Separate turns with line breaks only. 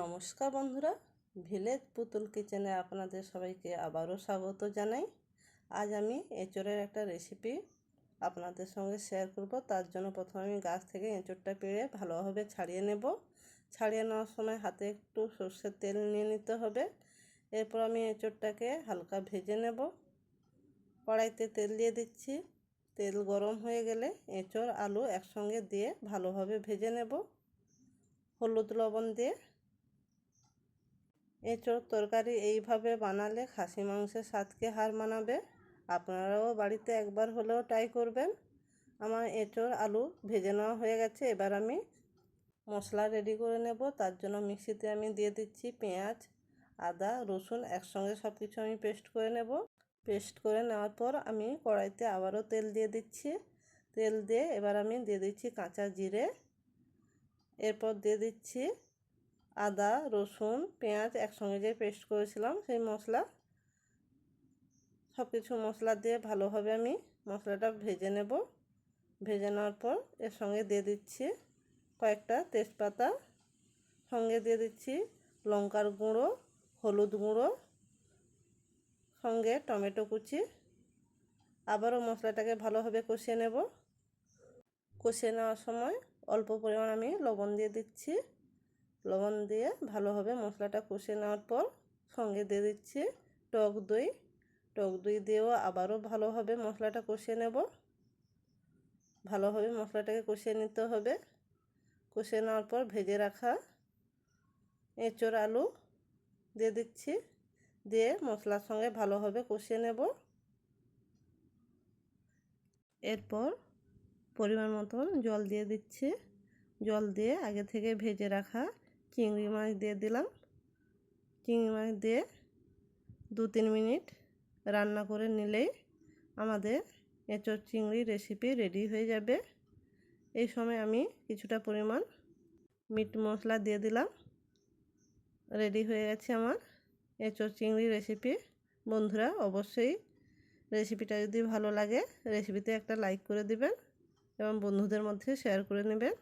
নমস্কার বন্ধুরা, ভিলেজ পুতুল কিচেনে আপনাদের সবাইকে আবারও স্বাগত জানাই। আজ আমি এঁচড়ের একটা রেসিপি আপনাদের সঙ্গে শেয়ার করব। তার জন্য প্রথমে আমি গাছ থেকে এঁচড়টা পেড়ে ভালোভাবে ছাড়িয়ে নেব। ছাড়িয়ে নেওয়ার সময় হাতে একটু সর্ষের তেল নিয়ে নিতে হবে। এরপর আমি এঁচড়টাকে হালকা ভেজে নেব। কড়াইতে তেল দিয়ে দিচ্ছি। তেল গরম হয়ে গেলে এঁচড়, আলু একসঙ্গে দিয়ে ভালোভাবে ভেজে নেব। হলুদ লবণ দিয়ে এঁচোড় তরকারি এইভাবে বানালে খাসি মাংসের স্বাদকে হার মানাবে? আপনারাও বাড়িতে একবার হলেও ট্রাই করবেন। আমার এঁচোড় আলু ভেজে নেওয়া হয়ে গেছে, এবার আমি মশলা রেডি করে নেব। তার জন্য মিক্সিতে আমি দিয়ে দিচ্ছি পেঁয়াজ, আদা, রসুন, একসঙ্গে সব কিছু আমি পেস্ট করে নেব। পেস্ট করে নেওয়ার পর আমি কড়াইতে আবারও তেল দিয়ে দিচ্ছি। তেল দিয়ে এবার আমি দিয়ে দিচ্ছি কাঁচা জিরে। এরপর দিয়ে দিচ্ছি আদা, রসুন, পেঁয়াজ একসঙ্গে যে পেস্ট করেছিলাম, সেই মশলা সব কিছু মশলা দিয়ে ভালোভাবে আমি মশলাটা ভেজে নেব। ভেজে নেওয়ার পর এর সঙ্গে দিয়ে দিচ্ছি কয়েকটা তেজপাতা, সঙ্গে দিয়ে দিচ্ছি লঙ্কার গুঁড়ো, হলুদ গুঁড়ো, সঙ্গে টমেটো কুচি। আবারও মশলাটাকে ভালোভাবে কষিয়ে নেব। কষিয়ে নেওয়ার সময় অল্প পরিমাণ আমি লবণ দিয়ে দিচ্ছি। লবণ দিয়ে ভালোভাবে মশলাটা কষিয়ে নেওয়ার পর সঙ্গে দিয়ে দিচ্ছি টক দই। টক দই দিয়েও আবারও ভালোভাবে মশলাটা কষিয়ে নেব। ভালোভাবে মশলাটাকে কষিয়ে নিতে হবে। কষে নেওয়ার পর ভেজে রাখা এঁচোড় আলু দিয়ে দিচ্ছি। দিয়ে মশলার সঙ্গে ভালোভাবে কষিয়ে নেব। এরপর পরিমাণ মতন জল দিয়ে দিচ্ছি। জল দিয়ে আগে থেকে ভেজে রাখা চিংড়ি মাছ দিয়ে দিলাম। চিংড়ি মাছ দিয়ে দু তিন মিনিট রান্না করে নিলেই আমাদের এঁচোর চিংড়ি রেসিপি রেডি হয়ে যাবে। এই সময় আমি কিছুটা পরিমাণ মিট মশলা দিয়ে দিলাম। রেডি হয়ে গেছে আমার এঁচোর চিংড়ি রেসিপি বন্ধুরা, অবশ্যই রেসিপিটা যদি ভালো লাগে রেসিপিতে একটা লাইক করে দিবেন এবং বন্ধুদের মধ্যে শেয়ার করে নেবেন।